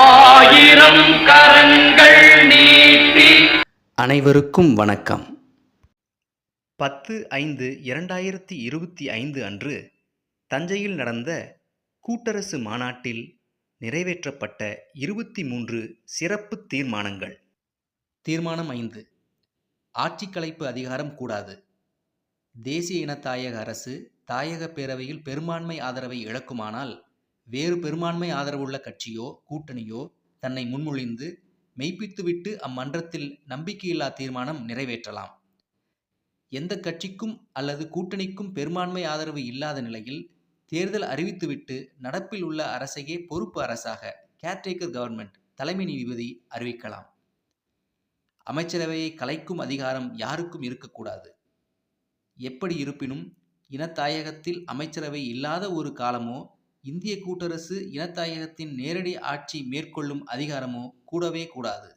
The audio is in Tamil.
ஆயிரம் கரங்கள் நீட்டி அனைவருக்கும் வணக்கம். பத்து ஐந்து இரண்டாயிரத்தி இருபத்தி ஐந்து அன்று தஞ்சையில் நடந்த கூட்டரசு மாநாட்டில் நிறைவேற்றப்பட்ட இருபத்தி மூன்று சிறப்பு தீர்மானங்கள். தீர்மானம் ஐந்து. ஆட்சி கலைப்பு அதிகாரம் கூடாது. தேசிய இன தாயக அரசு தாயக பேரவையில் பெரும்பான்மை ஆதரவை இழக்குமானால் வேறு பெரும்பான்மை ஆதரவுள்ள கட்சியோ கூட்டணியோ தன்னை முன்மொழிந்து மெய்ப்பித்துவிட்டு அம்மன்றத்தில் நம்பிக்கையில்லா தீர்மானம் நிறைவேற்றலாம். எந்த கட்சிக்கும் அல்லது கூட்டணிக்கும் பெரும்பான்மை ஆதரவு இல்லாத நிலையில் தேர்தல் அறிவித்துவிட்டு நடப்பில் உள்ள அரசையே பொறுப்பு அரசாக கேர்டேக்கர் கவர்மெண்ட் தலைமை நீதிபதி அறிவிக்கலாம். அமைச்சரவையை கலைக்கும் அதிகாரம் யாருக்கும் இருக்கக்கூடாது. எப்படி இருப்பினும் இனத்தாயகத்தில் அமைச்சரவை இல்லாத ஒரு காலமோ இந்திய கூட்டரசு இனத்தாயகத்தின் நேரடி ஆட்சி மேற்கொள்ளும் அதிகாரமோ கூடவே கூடாது.